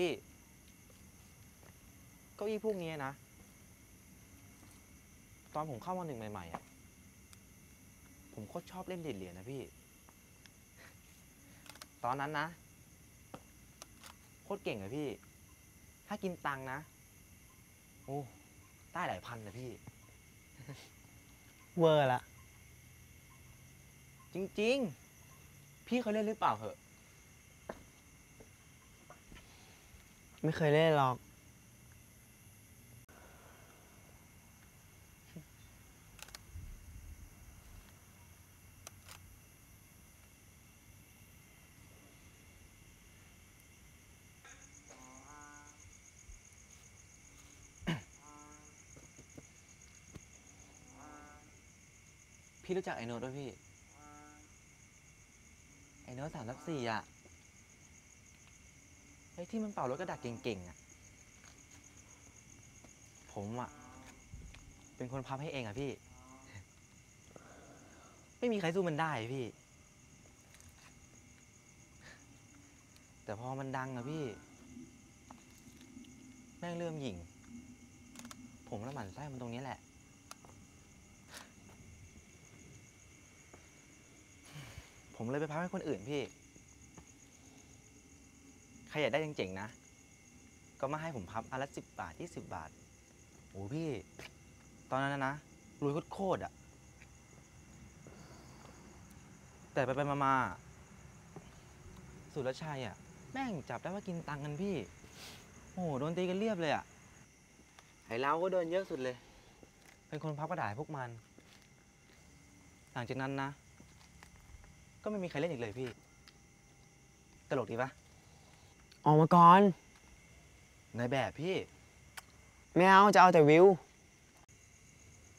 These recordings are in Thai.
พี่เก้าอี้พวกนี้นะ ตอนผมเข้ามาหนึ่งใหม่ๆอะผมโคตรชอบเล่นเด็ดเหรียญนะพี่ ตอนนั้นนะ โคตรเก่งอะพี่ ถ้ากินตังค์นะ โอ้ได้หลายพันนะพี่ เวอร์ละ จริง ๆ พี่เคยเล่นหรือเปล่าเหอะ ไม่เคยเล่นหรอก พี่รู้จักไอโน้ตด้วยพี่ ไอโน้ตสามทับสี่อะ ไอ้ที่มันเป่ารถกระดาษเก่งๆอะ ผมอะ เป็นคนพับให้เองอะพี่ ไม่มีใครสู้มันได้พี่ แต่พอมันดังอะพี่ แม่งเริ่มหยิ่ง ผมละหมันไส้มันตรงนี้แหละ ผมเลยไปพับให้คนอื่นพี่ ใครอยากได้เจ๋งๆนะ ก็มาให้ผมพับอันละสิบบาทยี่สิบบาท โอ้พี่ ตอนนั้นนะนะรวยโคตรๆอะแต่ไปไปๆมาๆสุรชัยอะแม่งจับได้ว่ากินตังค์กันพี่ โอ้โหโดนตีกันเรียบเลยอะไอ้เราก็โดนเยอะสุดเลย เป็นคนพับกระดาษให้พวกมัน หลังจากนั้นนะ ก็ไม่มีใครเล่นอีกเลยพี่ ตลกดีปะ ออกมาก่อน ในแบบพี่ ไม่เอาจะเอาแต่วิว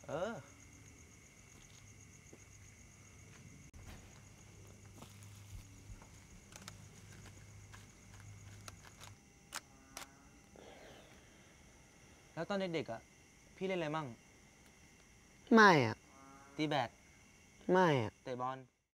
เออ แล้วตอนเด็กๆอะ พี่เล่นอะไรมั่ง ไม่อะตีแบด ไม่อะเตะบอล